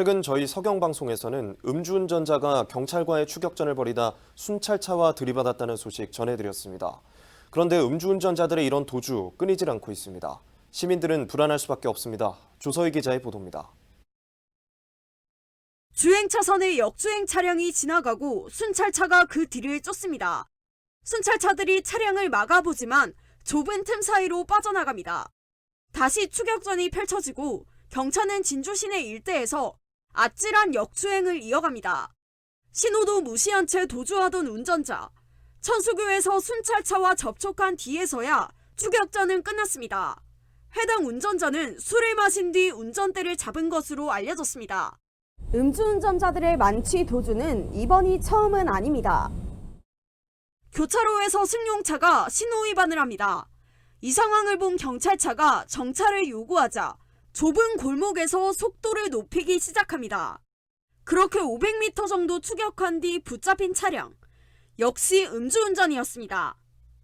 최근 저희 서경방송에서는 음주운전자가 경찰과의 추격전을 벌이다 순찰차와 들이받았다는 소식 전해드렸습니다. 그런데 음주운전자들의 이런 도주 끊이질 않고 있습니다. 시민들은 불안할 수밖에 없습니다. 조서희 기자의 보도입니다. 주행 차선에 역주행 차량이 지나가고 순찰차가 그 뒤를 쫓습니다. 순찰차들이 차량을 막아보지만 좁은 틈 사이로 빠져나갑니다. 다시 추격전이 펼쳐지고 경찰은 진주 시내 일대에서 아찔한 역주행을 이어갑니다. 신호도 무시한 채 도주하던 운전자. 천수교에서 순찰차와 접촉한 뒤에서야 추격전은 끝났습니다. 해당 운전자는 술을 마신 뒤 운전대를 잡은 것으로 알려졌습니다. 음주운전자들의 만취 도주는 이번이 처음은 아닙니다. 교차로에서 승용차가 신호 위반을 합니다. 이 상황을 본 경찰차가 정차를 요구하자 좁은 골목에서 속도를 높이기 시작합니다. 그렇게 500m 정도 추격한 뒤 붙잡힌 차량. 역시 음주운전이었습니다.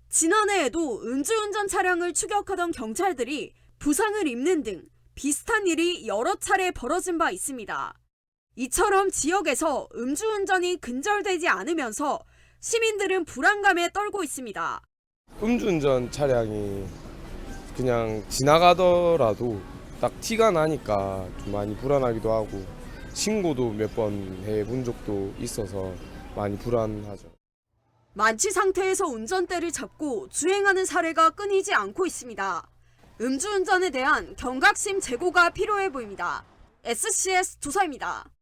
지난해에도 음주운전 차량을 추격하던 경찰들이 부상을 입는 등 비슷한 일이 여러 차례 벌어진 바 있습니다. 이처럼 지역에서 음주운전이 근절되지 않으면서 시민들은 불안감에 떨고 있습니다. 음주운전 차량이 그냥 지나가더라도 딱 티가 나니까 좀 많이 불안하기도 하고 신고도 몇 번 해본 적도 있어서 많이 불안하죠. 만취 상태에서 운전대를 잡고 주행하는 사례가 끊이지 않고 있습니다. 음주운전에 대한 경각심 제고가 필요해 보입니다. SCS 조사입니다.